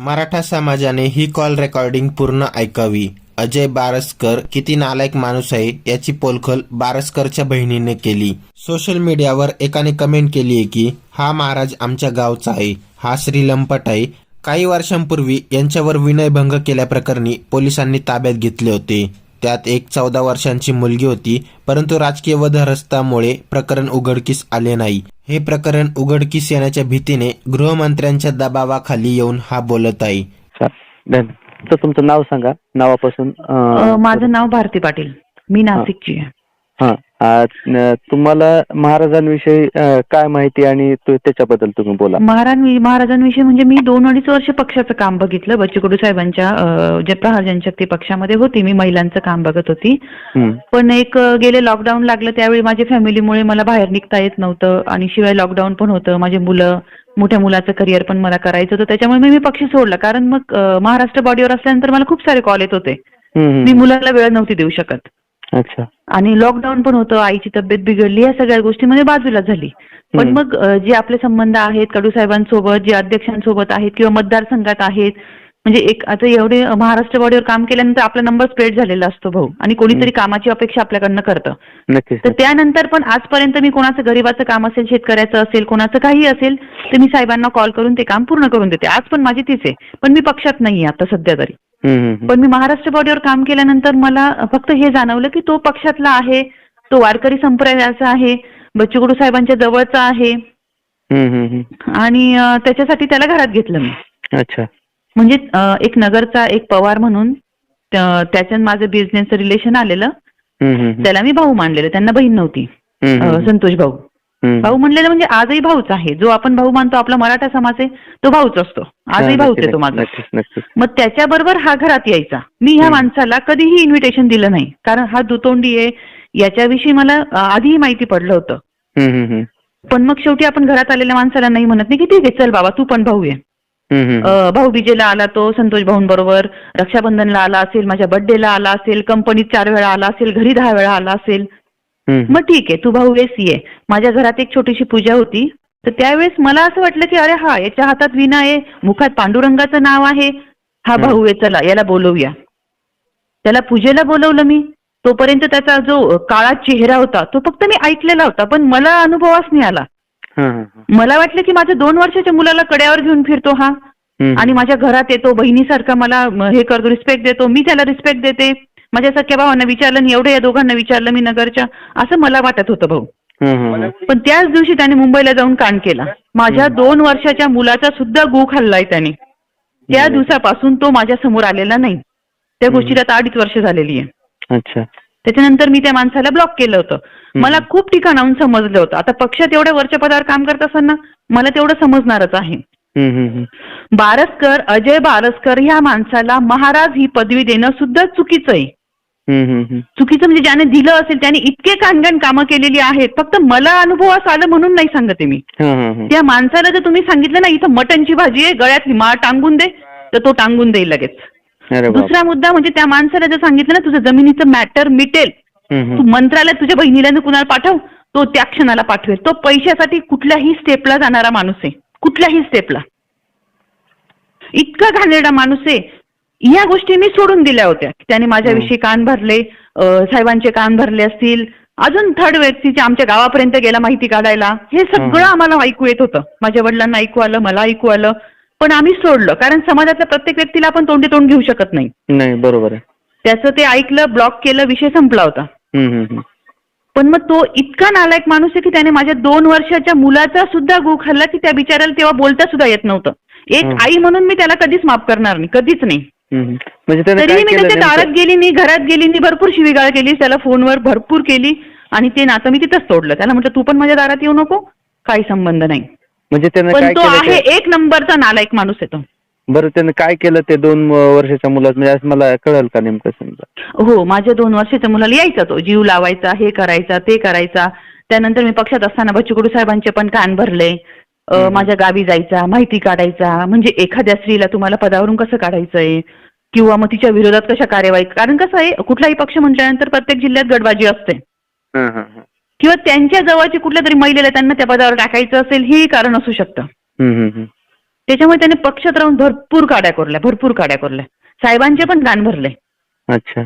मराठा समाजाने ही call recording पूर्ण ऐकावी. अजय बारसकर किती नालायक माणूस आहे याची पोलखोल बारसकरच्या बहिणीने केली. सोशल मीडियावर एकाने कमेंट केली आहे की हा महाराज आमच्या गावचा आहे. हा श्रीलंपट आहे. काही वर्षांपूर्वी यांच्यावर विनयभंग केल्याप्रकरणी पोलिसांनी ताब्यात घेतले होते. त्यात एक चौदा वर्षांची मुलगी होती परंतु राजकीय वधहस्तामुळे प्रकरण उघडकीस आले नाही. हे प्रकरण उघडकीस येण्याच्या भीतीने गृहमंत्र्यांच्या दबावाखाली येऊन हा बोलत आहे. तर तुमचं नाव सांगा. नावापासून माझं नाव भारती पाटील. मी नाशिकची आहे. हा आ, न- तुम्हाला महाराजांविषयी अं, काय माहिती आणि तो- त्याच्याबद्दल तुम्ही बोला. महाराज महाराजांविषयी म्हणजे मी दोन अडीच वर्ष पक्षाचं काम बघितलं. बच्चू कडू साहेबांच्या अ, जे प्रहार जनशक्ती पक्षामध्ये होती मी महिलांचं काम बघत होती. हम्म, पण एक अ, गेले लॉकडाऊन लागलं त्यावेळी माझ्या फॅमिलीमुळे मला बाहेर निघता येत नव्हतं आणि शिवाय लॉकडाऊन पण होतं. माझे मुलं मोठ्या मुलाचं करिअर पण मला करायचं होतं. त्याच्यामुळे मी मी पक्ष सोडला. कारण मग अ, महाराष्ट्र बॉडीवर असल्यानंतर मला खूप सारे कॉल येत होते. हम्म, मी हम्म. मुलाला वेळ नव्हती देऊ शकत. अच्छा. आणि लॉकडाऊन पण होतं आईची तब्येत बिघडली या सगळ्या गोष्टी म्हणजे बाजूला झाली. पण. मग जे आपले संबंध आहेत कडू साहेबांसोबत जे अध्यक्षांसोबत आहेत किंवा मतदारसंघात आहेत म्हणजे एक आता एवढे महाराष्ट्र बॉडीवर काम केल्यानंतर आपला नंबर स्प्रेड झालेला असतो भाऊ. आणि कोणीतरी कामाची अपेक्षा आपल्याकडनं करतं. तर त्यानंतर पण आजपर्यंत मी कोणाचं गरीबाचं काम असेल शेतकऱ्याचं असेल कोणाचं काही असेल तर मी साहेबांना कॉल करून ते काम पूर्ण करून देते. आज पण माझी तीच आहे. पण मी पक्षात नाही आता सध्या तरी. पण मी महाराष्ट्र बॉडीवर काम केल्यानंतर मला फक्त हे जाणवलं की तो पक्षातला आहे तो वारकरी संप्रदायाचा आहे बच्चू कडू साहेबांच्या जवळचा आहे. आणि त्याच्यासाठी त्याला घरात घेतलं मी अच्छा म्हणजे एक नगरचा एक पवार म्हणून त्या- त्याच्यात माझं बिझनेसचं रिलेशन आलेलं. त्याला मी भाऊ मानलेलं त्यांना बहीण नव्हती. संतोष भाऊ. भाऊ म्हणलेलं म्हणजे आजही भाऊच आहे. जो आपण भाऊ मानतो आपला मराठा समाज आहे तो भाऊच असतो. आजही भाऊच आहे तो माझा. मग त्याच्याबरोबर हा घरात यायचा. मी ह्या. माणसाला कधीही इन्व्हिटेशन दिलं नाही. कारण हा दुतोंडी आहे. याच्याविषयी मला आधीही माहिती पडलं होतं. पण मग शेवटी आपण घरात आलेल्या माणसाला नाही म्हणत नाही की ठीक आहे चल बाबा तू पण भाऊ आहे भाऊ बीजेला आला तो संतोष भाऊंबरोबर रक्षाबंधनला आला असेल माझ्या बर्थडेला आला असेल कंपनीत चार वेळा आला असेल घरी दहा वेळा आला असेल. मग ठीक आहे तू भाऊ आहेस ये. माझ्या घरात एक छोटीशी पूजा होती. तर त्यावेळेस मला असं वाटलं की अरे हा याच्या हातात विना आहे मुखात पांडुरंगाचं नाव आहे. हा. भाऊ आहे चला याला बोलवूया. त्याला पूजेला बोलवलं मी. तोपर्यंत त्याचा जो काळा चेहरा होता तो फक्त मी ऐकलेला होता पण मला अनुभवास नाही आला. मला वाटलं की माझ्या दोन वर्षाच्या मुलाला कड्यावर घेऊन फिरतो हा. आणि माझ्या घरात येतो बहिणीसारखा मला हे करतो रिस्पेक्ट देतो मी त्याला रिस्पेक्ट देते. माझ्या सख्या भावांना विचारलं आणि एवढ्या या दोघांना विचारलं मी नगरच्या असं मला वाटत होतं भाऊ. पण त्याच दिवशी त्याने मुंबईला जाऊन कांड केला. माझ्या दोन वर्षाच्या मुलाचा सुद्धा गु खाल्लाय त्याने. त्या. दिवसापासून तो माझ्यासमोर आलेला नाही. त्या गोष्टीला आता अडीच वर्ष झालेली आहे. अच्छा. त्याच्यानंतर मी त्या माणसाला ब्लॉक केलं होतं. मला खूप ठिकाणाहून समजलं होतं. आता पक्षात एवढ्या वरच्या पदावर काम करत असताना मला तेवढं समजणारच आहे. बारसकर अजय बारसकर ह्या माणसाला महाराज ही पदवी देणं सुद्धा चुकीचं आहे. चुकीचं म्हणजे ज्याने दिलं असेल त्याने इतके कानगण कामं केलेली आहेत. फक्त मला अनुभवास आलं म्हणून नाही सांगते मी. त्या माणसाला जर तुम्ही सांगितलं ना इथं मटनची भाजी आहे गळ्यातली माळ टांगून दे तर तो टांगून देईल लगेच. दुसरा मुद्दा म्हणजे त्या माणसाला जर सांगितलं ना तुझं जमिनीचं मॅटर मिटेल तू. मंत्रालयात तुझ्या बहिणीला कुणाला पाठव तो त्या क्षणाला पाठवेल. तो पैशासाठी कुठल्याही स्टेपला जाणारा माणूस आहे. कुठल्याही स्टेपला इतका घाणेरडा माणूस आहे. या गोष्टी मी सोडून दिल्या होत्या. त्याने माझ्याविषयी कान भरले साहेबांचे कान भरले असतील. अजून थर्ड व्यक्तीच्या आमच्या गावापर्यंत गेला माहिती काढायला. हे सगळं. आम्हाला ऐकू येत होतं. माझ्या वडिलांना ऐकू आलं मला ऐकू आलं. पण आम्ही सोडलं. कारण समाजातल्या प्रत्येक व्यक्तीला आपण तोंडी तोंड घेऊ शकत नाही. नाही बरोबर आहे. त्याचं ते ऐकलं ब्लॉक केलं विषय संपला होता. पण मग तो इतका नालायक माणूस आहे की त्याने माझ्या दोन वर्षाच्या मुलाचा सुद्धा गु खाल्ला की त्या बिचाऱ्याला तेव्हा बोलता सुद्धा येत नव्हतं. एक. आई म्हणून मी त्याला कधीच माफ करणार नाही कधीच नाही. म्हणजे त्याने काय मी केलं त्याच्या दारात नेमकं? गेली नाही घरात गेली नाही भरपूर शिवीगाळ केली त्याला फोनवर भरपूर केली आणि ते नातं मी तिथंच तोडलं. त्याला म्हटलं तू पण माझ्या दारात येऊ नको काही संबंध नाही. म्हणजे त्याने पण काय तो केलं आहे ते? एक नंबरचा नालायक माणूस आहे तो. बरं त्याने काय केलं ते दोन अं, वर्षाच्या मुलात म्हणजे असं मला कळेल का नेमकं समजा? हो माझ्या दोन वर्षाच्या मुलाला यायचा तो. जीव लावायचा हे करायचा ते करायचा. त्यानंतर मी पक्षात असताना बच्चू कडू साहेबांचे पण कान भरले. माझ्या गावी जायचा माहिती काढायचा म्हणजे एखाद्या स्त्रीला तुम्हाला पदावरून कसं काढायचंय? किंवा मग तिच्या विरोधात कशा कार्यवाही कारण कसं आहे कुठलाही पक्ष म्हटल्यानंतर प्रत्येक जिल्ह्यात गडबाजी असते. हा, हा, हा. किंवा त्यांच्या जवळची कुठल्या तरी महिलेला त्यांना त्या पदावर टाकायचं असेल हेही कारण असू शकतं. त्याच्यामुळे त्याने पक्षात राहून भरपूर काड्या कोरल्या भरपूर काड्या कोरल्या. साहेबांचे पण कान भरले. अच्छा.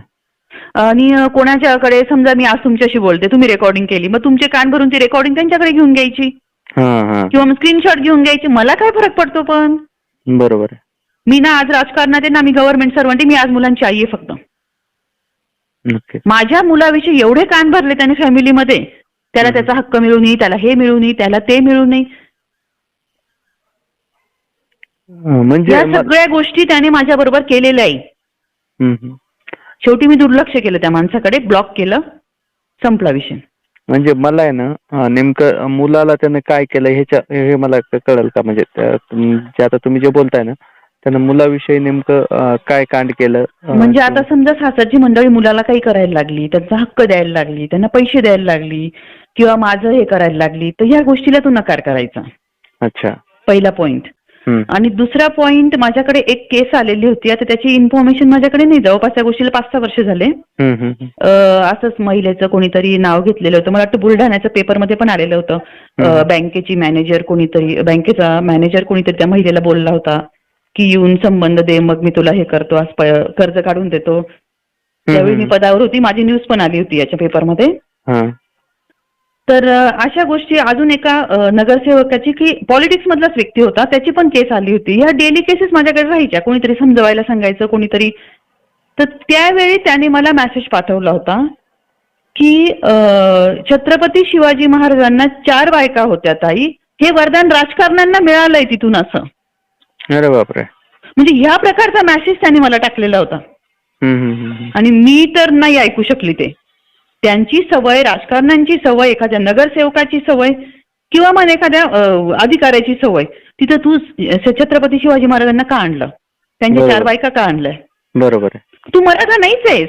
आणि कोणाच्याकडे समजा मी आज तुमच्याशी बोलते तुम्ही रेकॉर्डिंग केली मग तुमचे कान भरून ती रेकॉर्डिंग त्यांच्याकडे घेऊन घ्यायची. हा हा किंवा मग स्क्रीनशॉट घेऊन घ्यायची. मला काय फरक पडतो पण? बरोबर आहे. मी ना आज राजकारणात आहे ना मी गव्हर्नमेंट सर्वंट आहे मी आज मुलांची आई आहे फक्त. माझ्या मुलाविषयी एवढे कान भरले त्याने फॅमिलीमध्ये त्याला. त्याचा हक्क मिळू नये त्याला हे मिळू नये त्याला ते मिळू नये. म्हणजे या सगळ्या गोष्टी त्याने माझ्या बरोबर केलेल्या आहे. हम्म, हम्म. शेवटी मी दुर्लक्ष केलं त्या माणसाकडे ब्लॉक केलं संपला विषय. म्हणजे मला आहे ना नेमकं मुलाला त्यानं काय केलं ह्याच्या हे मला क- कळेल का? म्हणजे त्या- तुम- जे आता तुम्ही जे बोलताय ना त्यानं मुलाविषयी नेमकं अं, काय कांड केलं? अं, म्हणजे आता समजा सासरची मंडळी मुलाला काही करायला लागली त्यांचा हक्क द्यायला लागली त्यांना पैसे द्यायला लागली किंवा माझं हे करायला लागली तर ह्या गोष्टीला तू नकार करायचा. अच्छा. पहिला पॉइंट आणि दुसरा पॉइंट माझ्याकडे एक केस आलेली होती. आता त्याची इन्फॉर्मेशन माझ्याकडे नाही. जवळपास त्या गोष्टीला पाच सहा वर्ष झाले. असंच महिलेचं कोणीतरी नाव घेतलेलं होतं. मला वाटतं बुलढाण्याचं पेपरमध्ये पण आलेलं होतं. बँकेची मॅनेजर कोणीतरी बँकेचा मॅनेजर कोणीतरी त्या महिलेला बोलला होता की येऊन संबंध दे मग मी तुला हे करतो. आज कर्ज काढून देतो. त्यावेळी मी. पदावर होती. माझी न्यूज पण आली होती याच्या पेपरमध्ये तर अशा गोष्टी अजून एका नगरसेवकाची की पॉलिटिक्स मधलाच व्यक्ती होता त्याची पण केस आली होती. ह्या डेली केसेस माझ्याकडे राहायच्या कोणीतरी समजवायला सांगायचं कोणीतरी. तर त्यावेळी त्याने मला मेसेज पाठवला होता की छत्रपती शिवाजी महाराजांना चार बायका होत्या ताई. हे वरदान राजकारण्यांना मिळालंय तिथून असं. अरे बापरे. म्हणजे ह्या प्रकारचा मेसेज त्याने मला टाकलेला होता. आणि मी तर नाही ऐकू शकली ते. त्यांची सवय राजकारण्यांची सवय एखाद्या नगरसेवकाची सवय किंवा मग एखाद्या अधिकाऱ्याची सवय तिथं तू छत्रपती शिवाजी महाराजांना का आणलं? त्यांच्या. चार बायका का आणलंय? बरोबर तू मराठा नाहीच आहेस.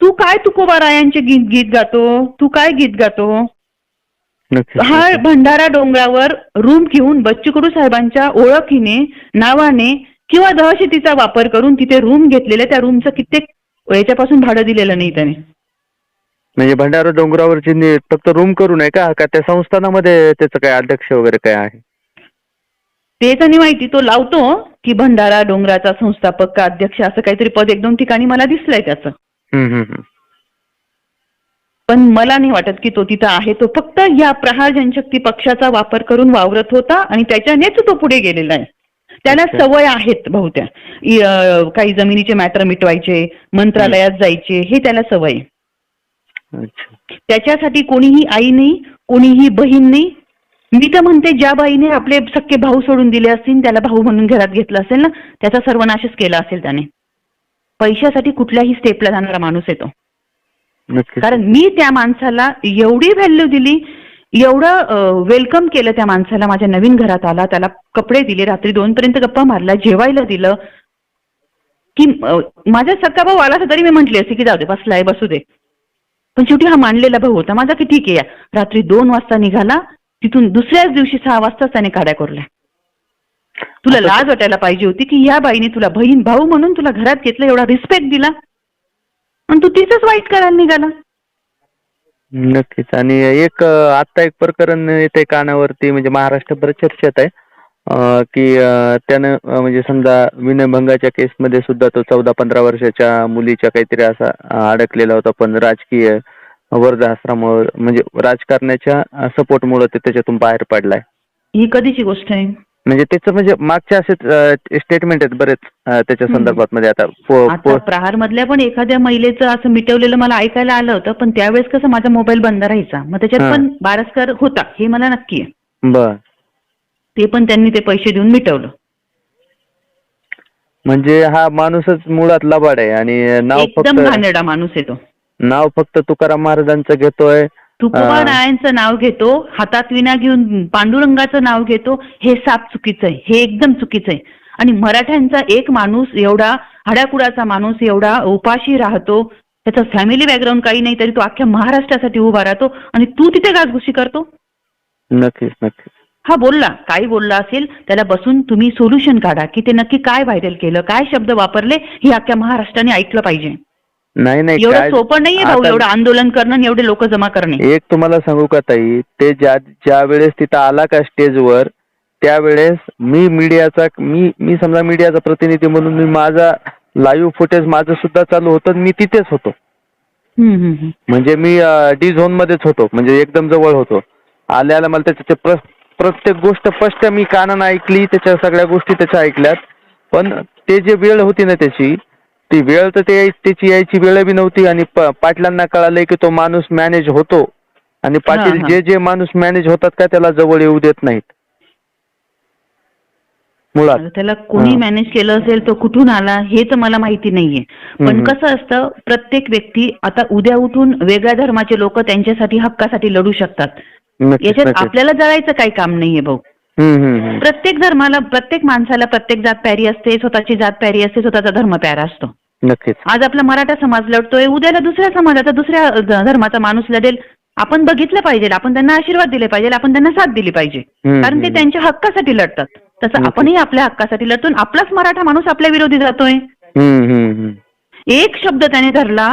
तू काय तुकोबा रायांचे गीत गीत गातो? तू काय गीत गातो? हा. भंडारा डोंगरावर रूम घेऊन बच्चू कडू साहेबांच्या ओळखीने नावाने किंवा दहशतीचा वापर करून तिथे रूम घेतलेले त्या रूमचं कित्येक याच्यापासून भाडं दिलेलं नाही त्याने. म्हणजे भंडारा डोंगरावरची नि- फक्त रूम करून आहे का? का त्या संस्थानामध्ये त्याचं काय अध्यक्ष वगैरे काय आहे? ते तर नाही माहिती. तो लावतो की भंडारा डोंगराचा संस्थापक का अध्यक्ष असं काहीतरी पद एक दोन ठिकाणी मला दिसलंय त्याचं. हम्म, हम्म, हम्म. पण मला नाही वाटत की तो तिथं आहे. तो फक्त या प्रहार जनशक्ती पक्षाचा वापर करून वावरत होता आणि त्याच्यानेच तो पुढे गेलेला आहे. त्याला अच्छा. सवय आहेत बहुत्या इ- अं, काही जमिनीचे मॅटर मिटवायचे मंत्रालयात जायचे हे त्याला सवय आहे. त्याच्यासाठी कोणीही आई नाही कोणीही बहीण नाही. मी तर म्हणते ज्या बाईने आपले सख्खे भाऊ सोडून दिले असतील त्याला भाऊ म्हणून घरात घेतलं असेल ना त्याचा सर्वनाशच केला असेल त्याने. पैशासाठी कुठल्याही स्टेपला जाणारा माणूस येतो. कारण मी त्या माणसाला एवढी व्हॅल्यू दिली एवढं वेलकम केलं त्या माणसाला माझ्या नवीन घरात आला त्याला कपडे दिले रात्री दोन पर्यंत गप्पा मारला जेवायला दिलं की माझा सख्खा भाऊ आला तरी मी म्हटली असते की जाऊ दे बसलाय बसू दे. पण शेवटी हा मांडलेला भाऊ होता. माझा की ठीक आहे. या. रात्री दोन वाजता निघाला. तिथून दुसऱ्याच दिवशी सहा वाजता त्याने काड्या कोरल्या. तुला लाज वाटायला पाहिजे होती की या बाईने तुला बहीण भाऊ म्हणून तुला घरात घेतलं एवढा रिस्पेक्ट दिला. आणि तू तिचंच वाईट करायला निघाला. नक्कीच. आणि एक आता एक प्रकरण येते कानावरती. म्हणजे महाराष्ट्रभर चर्चेत आहे. की त्यानं म्हणजे समजा विनयभंगाच्या केसमध्ये सुद्धा तो चौदा पंधरा वर्षाच्या मुलीच्या काहीतरी असा अडकलेला होता पण राजकीय वर्धाश्रमावर म्हणजे राजकारणाच्या सपोर्टमुळे ते त्याच्यातून बाहेर पडलाय. ही कधीची गोष्ट आहे? म्हणजे त्याचं म्हणजे मागच्या असे स्टेटमेंट आहेत बरेच त्याच्या. संदर्भात मध्ये आता प्रहार मधल्या पण एखाद्या महिलेचं असं मिटवलेलं मला ऐकायला आलं होतं पण त्यावेळेस कसं माझा मोबाईल बंद राहायचा. मग त्याच्यात. पण बारसकर होता हे मला नक्की आहे. बर. ते पण त्यांनी ते पैसे देऊन मिटवलं. म्हणजे हा माणूसच मुळात लबाड आहे आणि नाव एकदम फक्त घाणेरडा माणूस आहे तो. नाव फक्त तुकाराम महाराजांचं घेतोय. तुकोबा हा. रायांचं नाव घेतो हातात विना घेऊन पांडुरंगाचं नाव घेतो हे साप चुकीचं आहे हे एकदम चुकीचं आहे. आणि मराठ्यांचा एक माणूस एवढा हाडाकुडाचा माणूस एवढा उपाशी राहतो त्याचा फॅमिली बॅकग्राऊंड काही नाही तरी तो अख्ख्या महाराष्ट्रासाठी उभा राहतो आणि तू तिथे गाजगुशी करतो? नक्कीच नक्कीच. हा बोलला काही बोलला असेल त्याला बसून तुम्ही सोल्युशन काढा की ते नक्की काय व्हायरल केलं काय शब्द वापरले हे अख्ख्या महाराष्ट्राने ऐकलं पाहिजे. नाही नाही एवढं काय सोपं नाहीये भाऊ आता एवढं आंदोलन करणं आणि एवढे लोक जमा करणे. एक तुम्हाला सांगू का ताई ते ज्या ज्या वेळेस तिथं आला का स्टेजवर त्यावेळेस मी मीडियाचा मी मी समजा मीडियाचा प्रतिनिधी म्हणून मी माझा लाईव्ह फुटेज माझं सुद्धा चालू होतं मी तिथेच होतो. हम्म, हम्म, हम्म. म्हणजे मी डी झोन मध्येच होतो म्हणजे एकदम जवळ होतो. आल्याला मला त्याच्या प्र प्रत्येक गोष्ट स्पष्ट मी कानानं ऐकली त्याच्या सगळ्या गोष्टी त्याच्या ऐकल्यात पण ते जे वेळ होती ना त्याची ती वेळ तर ते त्याची यायची वेळ बी नव्हती आणि पाटलांना कळालंय की तो माणूस मॅनेज होतो आणि पाटील. जे जे माणूस मॅनेज होतात का त्याला जवळ येऊ देत नाहीत मुळात त्याला कोणी. मॅनेज केलं असेल तो कुठून आला हे तर मला माहिती नाहीये पण. कसं असतं प्रत्येक व्यक्ती आता उद्या उठून वेगळ्या धर्माचे लोक त्यांच्यासाठी हक्कासाठी लढू शकतात याच्यात आपल्याला जळायचं काही काम नाहीये भाऊ. प्रत्येक धर्माला प्रत्येक माणसाला प्रत्येक जात प्यारी असते स्वतःची जात प्यारी असते स्वतःचा धर्म प्यारा असतो नक्कीच आज आपला मराठा समाज लढतोय उद्याला दुसऱ्या समाजाचा दुसऱ्या धर्माचा माणूस लढेल आपण बघितलं पाहिजे आपण त्यांना आशीर्वाद दिले पाहिजे आपण त्यांना साथ दिली पाहिजे कारण ते. त्यांच्या हक्कासाठी लढतात तसं. आपणही आपल्या हक्कासाठी लढतो आपलाच मराठा माणूस आपल्या विरोधी जातोय. एक शब्द त्याने धरला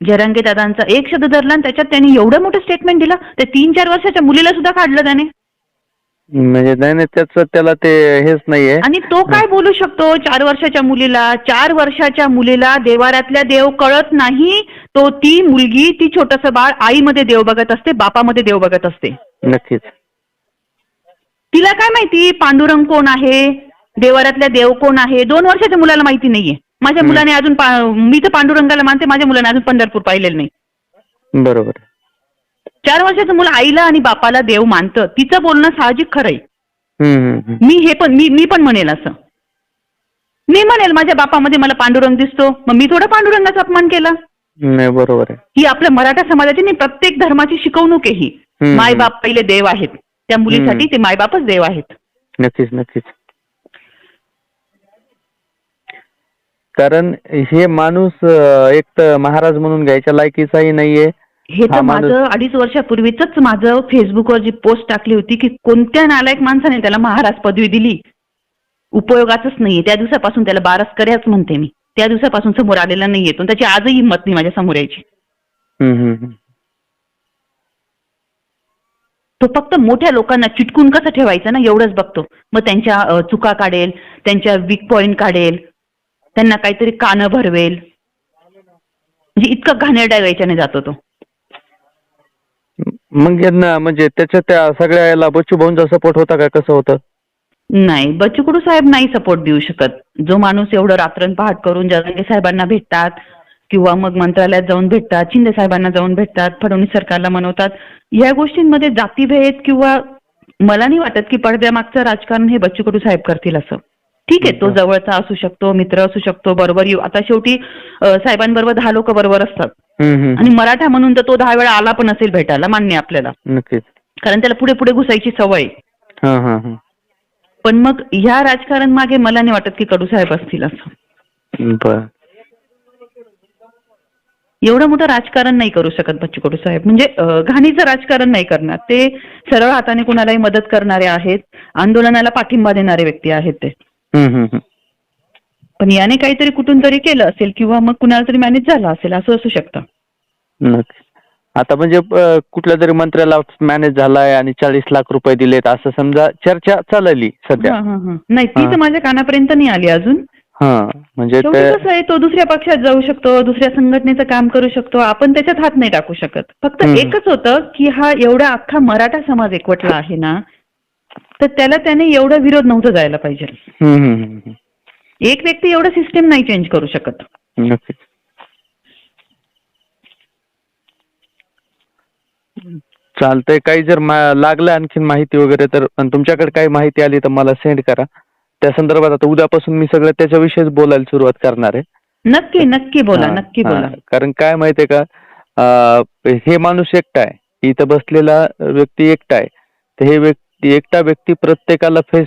जरांगे दादांचा एक शब्द धरला आणि त्याच्यात त्यांनी एवढं मोठं स्टेटमेंट दिलं ते तीन चार वर्षाच्या मुलीला सुद्धा काढलं त्याने. म्हणजे नाही नाही त्याचं त्याला ते हेच नाहीये. आणि तो काय बोलू शकतो? चार वर्षाच्या मुलीला चार वर्षाच्या मुलीला देवारातल्या देव कळत नाही. तो ती मुलगी ती छोटस बाळ आईमध्ये देव बघत असते बापामध्ये देव बघत असते. नक्कीच. तिला काय माहिती? पांडुरंग कोण आहे? देवारातल्या देव कोण आहे? दोन वर्षाच्या मुलाला माहिती नाहीये. माझ्या. मुलाने अजून पा- मी तर पांडुरंगाला मानते माझ्या मुलाने अजून पंढरपूर पाहिलेलं नाही. बरोबर. चार वर्षाचं मुलं आईला आणि बापाला देव मानतं तिचं बोलणं साहजिक हम्म, हम्म, हम्म. मी हे पण मी मी पण म्हणेल असं. मी म्हणेल माझ्या बापामध्ये मला पांडुरंग दिसतो मग मी थोडा पांडुरंगाचा अपमान केला. नाही बरोबर आहे. ही आपल्या मराठा समाजाची नाही प्रत्येक धर्माची शिकवणूक आहे ही. हम्म. मायबाप पहिले देव आहेत. त्या मुलीसाठी. ते मायबापच देव आहेत. नक्कीच नक्कीच. कारण हे माणूस अं, एक तर महाराज म्हणून घ्यायच्या लायकीचाही नाहीये. हे तर माणूस- माझं अडीच वर्षापूर्वीच माझं फेसबुकवर जी पोस्ट टाकली होती की कोणत्या नालायक माणसाने त्याला महाराज पदवी दिली? उपयोगाचंच नाहीये. त्या दिवसापासून त्याला बारस कर्याच म्हणते मी. त्या दिवसापासून समोर आलेला नाहीये. तो त्याची आजही हिंमत नाही माझ्यासमोर यायची. हम्म, हम्म, हम्म. तो फक्त मोठ्या लोकांना चिटकून कसं ठेवायचं ना? एवढंच बघतो. मग त्यांच्या अ, चुका काढेल त्यांच्या वीक पॉइंट काढेल. त्यांना काहीतरी कानं भरवेल. म्हणजे इतकं घाणेरड्या याच्याने जातो तो. मग यांना म्हणजे त्याच्या त्या सगळ्या याला बच्चू भाऊंचा सपोर्ट होता का? कसं होतं? नाही बच्चू कडू साहेब नाही सपोर्ट देऊ शकत. जो माणूस एवढं रात्रन पहाट करून जरांगे साहेबांना भेटतात किंवा मग मंत्रालयात जाऊन भेटतात शिंदे साहेबांना जाऊन भेटतात फडणवीस सरकारला मनवतात या गोष्टींमध्ये जातीभेद किंवा मला नाही वाटत की पडद्यामागचं राजकारण हे बच्चू कडू साहेब करतील असं. ठीक आहे तो जवळचा असू शकतो मित्र असू शकतो बरोबर येऊ. आता शेवटी साहेबांबरोबर दहा लोक बरोबर असतात. आणि मराठा म्हणून तर तो दहा वेळा आला पण असेल भेटायला मान्य आपल्याला. कारण त्याला पुढे पुढे घुसायची सवय. हा हा हा. पण मग ह्या राजकारण मागे मला नाही वाटत की कडू साहेब असतील असं. एवढं मोठं राजकारण नाही करू शकत बच्चू कडू साहेब. म्हणजे घाणीचं राजकारण नाही करणार. ते सरळ हाताने कुणालाही मदत करणारे आहेत आंदोलनाला पाठिंबा देणारे व्यक्ती आहेत ते. पण याने काहीतरी कुठून तरी केलं असेल किंवा मग कुणाला तरी मॅनेज झालं असेल असं असू शकतं आता म्हणजे कुठल्या तरी मंत्र्याला मॅनेज झालाय आणि चाळीस लाख रुपये दिलेत असं समजा चर्चा चालली सध्या. नाही ती. तर माझ्या कानापर्यंत नाही आली अजून हा म्हणजे कसं आहे तो दुसऱ्या पक्षात जाऊ शकतो दुसऱ्या संघटनेचं काम करू शकतो आपण त्याच्यात हात नाही टाकू शकत फक्त. एकच होतं की हा एवढा अख्खा मराठा समाज एकवटला आहे ना तर त्याला त्याने एवढा विरोध नव्हतं जायला पाहिजे. एक व्यक्ती एवढं सिस्टीम नाही चेंज करू शकत. चालतंय काही जर लागलं आणखीन माहिती वगैरे तर तुमच्याकडे काही माहिती आली तर मला सेंड करा. त्या संदर्भात आता उद्यापासून मी सगळं त्याच्याविषयीच बोलायला सुरुवात करणार आहे. नक्की नक्की बोला नक्की. बोला. कारण काय माहितीये का? हे माणूस एकटा आहे. इथं बसलेला व्यक्ती एकटा आहे. तर हे व्यक्ती एकटा व्यक्ती प्रत्येकाला फेस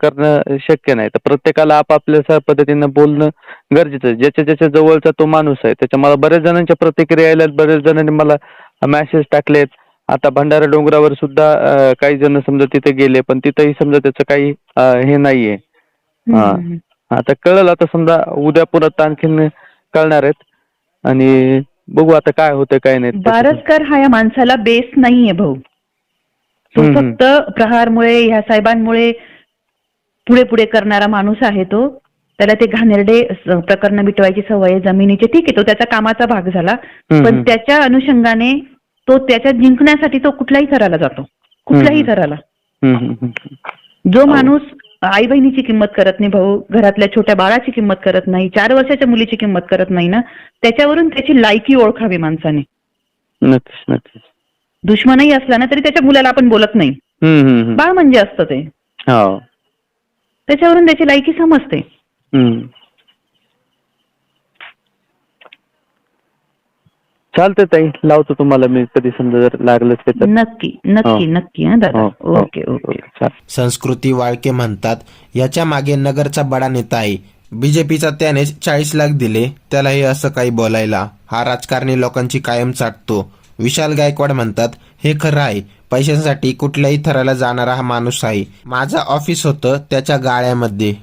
करणं शक्य नाही. तर प्रत्येकाला आपापल्या पद्धतीनं बोलणं गरजेचं आहे. ज्याच्या ज्याच्या जवळचा तो माणूस आहे त्याच्या मला बऱ्याच जणांच्या प्रतिक्रिया आल्यात बऱ्याच जणांनी मला मेसेज टाकलेत. आता भंडारा डोंगरावर सुद्धा काही जण समजा तिथे गेले पण तिथेही समजा त्याचं काही हे नाहीये. हा. आता कळलं आता समजा उद्या परत आणखीन कळणार आहेत. आणि बघू आता काय होतंय काय नाही. बारसकर हा या माणसाला बेस नाहीये भाऊ. तो. फक्त प्रहारमुळे ह्या साहेबांमुळे पुढे पुढे करणारा माणूस आहे तो त्याला ते घाणेरडे प्रकरण मिटवायची सवय जमिनीचे ठीक आहे तो त्याचा कामाचा भाग झाला पण. त्याच्या अनुषंगाने तो त्याच्या जिंकण्यासाठी तो कुठल्याही थराला जातो कुठल्याही. थराला. जो. माणूस आई बहिणीची किंमत करत नाही भाऊ घरातल्या छोट्या बाळाची किंमत करत नाही चार वर्षाच्या मुलीची किंमत करत नाही ना त्याच्यावरून त्याची लायकी ओळखावी माणसाने नक्कीच नक्कीच दुश्मनही असला ना तरी त्याच्या मुलाला आपण बोलत नाही. बाळ म्हणजे असतं ते हो त्याच्यावरून त्याची लायकी समजते. चालतंय ताई लावतो तुम्हाला मी कधी समजा जर तर नक्की नक्की हो. नक्की हा दादा हो. Okay okay. संस्कृती वाळके म्हणतात याच्या मागे नगरचा बडा नेता आहे बीजेपीचा त्यानेच चाळीस लाख दिले त्यालाही असं काही बोलायला हा राजकारणी लोकांची कायम चाटतो विशाल गायकवाड म्हणतात हे खरं आहे. पैशांसाठी कुठल्याही थराला जाणारा हा माणूस आहे. माझं ऑफिस होतं त्याच्या गाळ्यामध्ये.